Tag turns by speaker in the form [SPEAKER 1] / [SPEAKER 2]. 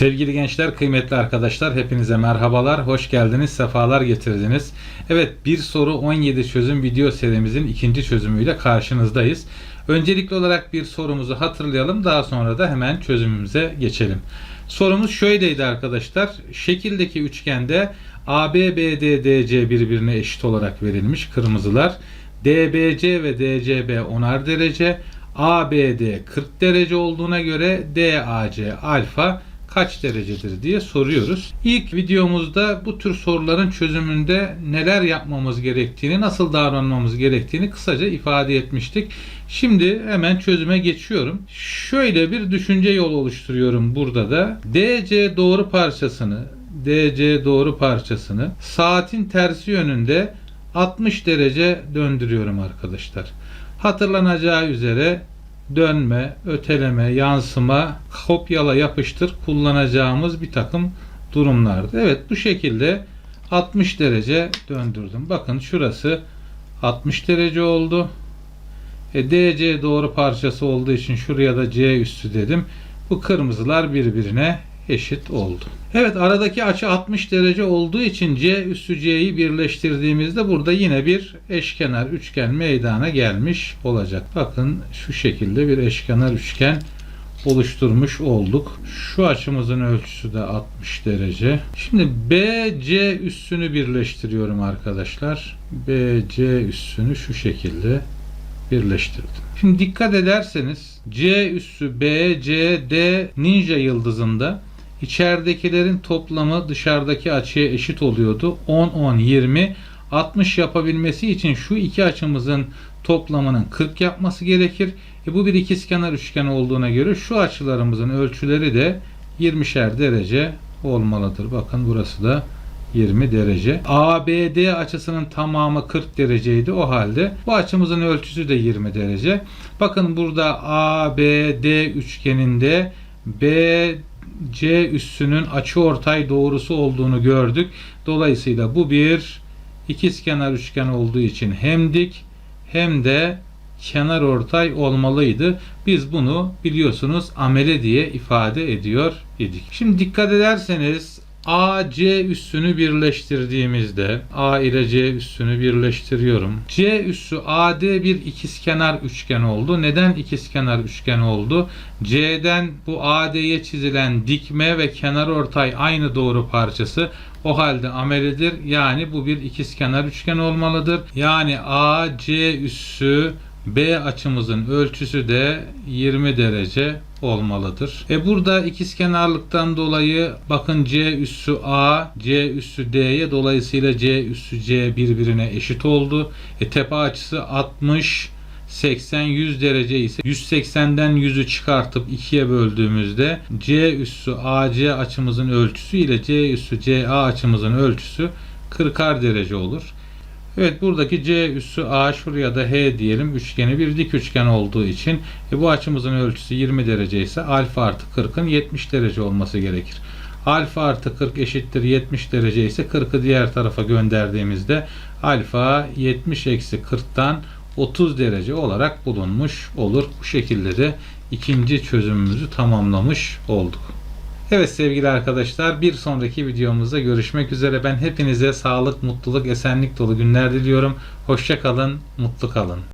[SPEAKER 1] Sevgili gençler, kıymetli arkadaşlar, hepinize merhabalar, hoş geldiniz, sefalar getirdiniz. Evet, bir soru 17 çözüm video serimizin ikinci çözümüyle karşınızdayız. Öncelikli olarak bir sorumuzu hatırlayalım, daha sonra da hemen çözümümüze geçelim. Sorumuz şöyleydi arkadaşlar, şekildeki üçgende AB, BD, DC birbirine eşit olarak verilmiş kırmızılar. DBC ve DCB 10'ar derece, ABD 40 derece olduğuna göre DAC alfa kaç derecedir diye soruyoruz. İlk videomuzda bu tür soruların çözümünde neler yapmamız gerektiğini, nasıl davranmamız gerektiğini kısaca ifade etmiştik. Şimdi hemen çözüme geçiyorum. Şöyle bir düşünce yolu oluşturuyorum burada da. DC doğru parçasını, DC doğru parçasını saatin tersi yönünde 60 derece döndürüyorum arkadaşlar. Hatırlanacağı üzere dönme, öteleme, yansıma, kopyala yapıştır kullanacağımız bir takım durumlardı. Evet bu şekilde 60 derece döndürdüm. Bakın şurası 60 derece oldu. E, DC doğru parçası olduğu için şuraya da C üstü dedim. Bu kırmızılar birbirine eşit oldu. Evet aradaki açı 60 derece olduğu için C üssü C'yi birleştirdiğimizde burada yine bir eşkenar üçgen meydana gelmiş olacak. Bakın şu şekilde bir eşkenar üçgen oluşturmuş olduk. Şu açımızın ölçüsü de 60 derece. Şimdi BC üssünü birleştiriyorum arkadaşlar. BC üssünü şu şekilde birleştirdim. Şimdi dikkat ederseniz C üssü BCD ninja yıldızında içeridekilerin toplamı dışarıdaki açıya eşit oluyordu. 10 10 20 60 yapabilmesi için şu iki açımızın toplamının 40 yapması gerekir. E bu bir ikizkenar üçgen olduğuna göre şu açılarımızın ölçüleri de 20'şer derece olmalıdır. Bakın burası da 20 derece. ABD açısının tamamı 40 dereceydi. O halde bu açımızın ölçüsü de 20 derece. Bakın burada ABD üçgeninde BC üssünün açıortay doğrusu olduğunu gördük. Dolayısıyla bu bir ikizkenar üçgen olduğu için hem dik hem de kenar ortay olmalıydı. Biz bunu biliyorsunuz amele diye ifade ediyor idik. Şimdi dikkat ederseniz AC üssünü birleştirdiğimizde A ile C üssünü birleştiriyorum. C üssü AD bir ikizkenar üçgen oldu. Neden ikizkenar üçgen oldu? C'den bu AD'ye çizilen dikme ve kenar ortay aynı doğru parçası. O halde amelidir. Yani bu bir ikizkenar üçgen olmalıdır. Yani AC üssü B açımızın ölçüsü de 20 derece olmalıdır. E burada ikizkenarlıktan dolayı bakın C üssü A, C üssü D'ye dolayısıyla C üssü C birbirine eşit oldu. E tepe açısı 60 80 100 derece ise 180'den 100'ü çıkartıp 2'ye böldüğümüzde C üssü AC açımızın ölçüsü ile C üssü CA açımızın ölçüsü 40'ar derece olur. Evet buradaki C üssü A şuraya da H diyelim. Üçgeni bir dik üçgen olduğu için e, bu açımızın ölçüsü 20 derece ise alfa artı 40'ın 70 derece olması gerekir. Alfa artı 40 eşittir 70 derece ise 40'ı diğer tarafa gönderdiğimizde alfa 70 eksi 40'tan 30 derece olarak bulunmuş olur. Bu şekilde de ikinci çözümümüzü tamamlamış olduk. Evet sevgili arkadaşlar bir sonraki videomuzda görüşmek üzere. Ben hepinize sağlık, mutluluk, esenlik dolu günler diliyorum. Hoşça kalın, mutlu kalın.